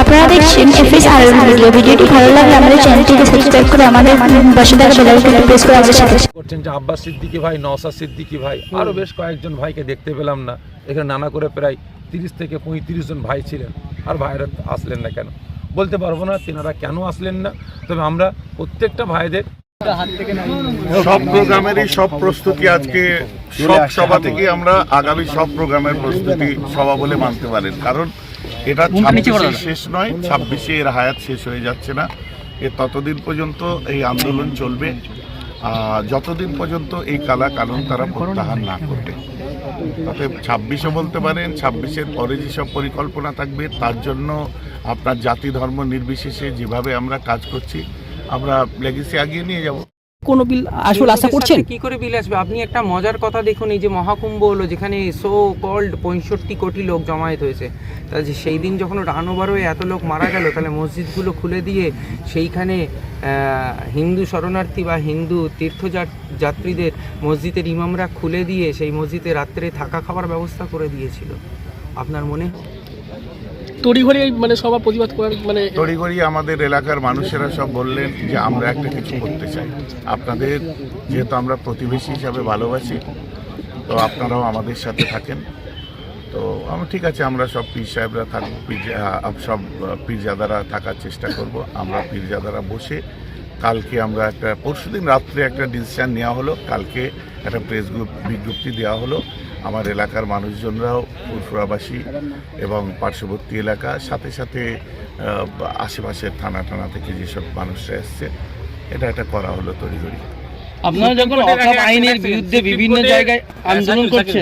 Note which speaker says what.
Speaker 1: আপনারা দেখছেন এফএস আর ভিডিও ভিডিওটি ভালো লাগলে আমাদের চ্যানেলটিকে সাবস্ক্রাইব করে আমাদের পাশে থাকা বেল আইকনটি প্রেস করে আমাদের সাথে
Speaker 2: করছেন যে আব্বাস সিদ্দিকি ভাই নওসাদ সিদ্দিকি ভাই আরও বেশ কয়েকজন ভাইকে দেখতে পেলাম না। এখানে নানা করে প্রায় তিরিশ থেকে পঁয়ত্রিশ জন ভাই ছিলেন। আর ভাইরা আসলেন না কেন? বলতে পারব না তেনারা কেন আসলেন না? তবে আমরা প্রত্যেকটা ভাইদের
Speaker 3: সব প্রোগ্রামেরই সব প্রস্তুতি আজকে সব সভা থেকে আমরা আগামী সব প্রোগ্রামের প্রস্তুতি সভা বলে মানতে পারেন। কারণ এটা ছাব্বিশে শেষ নয় ছাব্বিশে এর হায়াত শেষ হয়ে যাচ্ছে না। এ ততদিন পর্যন্ত এই আন্দোলন চলবে। যতদিন পর্যন্ত এই কালা কানুন তারা প্রত্যাহার না করবে। অতএব ছাব্বিশে বলতে পারেন ছাব্বিশের পরে যেসব পরিকল্পনা থাকবে তার জন্য আপনার জাতি ধর্ম নির্বিশেষে যেভাবে আমরা কাজ করছি আমরা লেগেসি আগিয়ে নিয়ে যাব।
Speaker 4: কোনো বিল আসল আশা করছেন?
Speaker 5: কি করে বিল আসবে? আপনি একটা মজার কথা দেখুন এই যে মহাকুম্ভ হলো যেখানে সো কল্ড পঁয়ষট্টি কোটি লোক জমায়েত হয়েছে। তা যে সেই দিন যখন রানোবার হয়ে এত লোক মারা গেল তাহলে মসজিদগুলো খুলে দিয়ে সেইখানে হিন্দু শরণার্থী বা হিন্দু তীর্থযাত- যাত্রীদের মসজিদের ইমামরা খুলে দিয়ে সেই মসজিদে রাত্রে থাকা খাওয়ার ব্যবস্থা করে দিয়েছিল। আপনার মনে?
Speaker 4: তড়িঘড়ি মানে সবার প্রতিবাদ মানে
Speaker 3: তড়িঘড়ি আমাদের এলাকার মানুষেরা সব বললেন যে আমরা একটা কিছু করতে চাই। আপনাদের যেহেতু আমরা প্রতিবেশী হিসাবে ভালোবাসি, তো আপনারাও আমাদের সাথে থাকেন। তো আমি ঠিক আছে, আমরা সব পীর সাহেবরা থাকব পীর- সব পীরজাদারা থাকার চেষ্টা করব। আমরা পীরজাদারা বসে কালকে আমরা একটা, পরশুদিন রাত্রে একটা ডিসিশন নেওয়া হলো। কালকে একটা প্রেস গ্রুপ বিজ্ঞপ্তি দেওয়া হলো। আমার এলাকার মানুষজনরাও ফুরফুরাবাসী এবং পার্শ্ববর্তী এলাকা সাথে সাথে আশেপাশের থানা টানা থেকে যেসব মানুষরা এসছে এটা একটা করা হলো তড়িঘড়ি।
Speaker 4: আপনারা যখন অকাপ আইনের বিরুদ্ধে বিভিন্ন জায়গায় আন্দোলন করছেন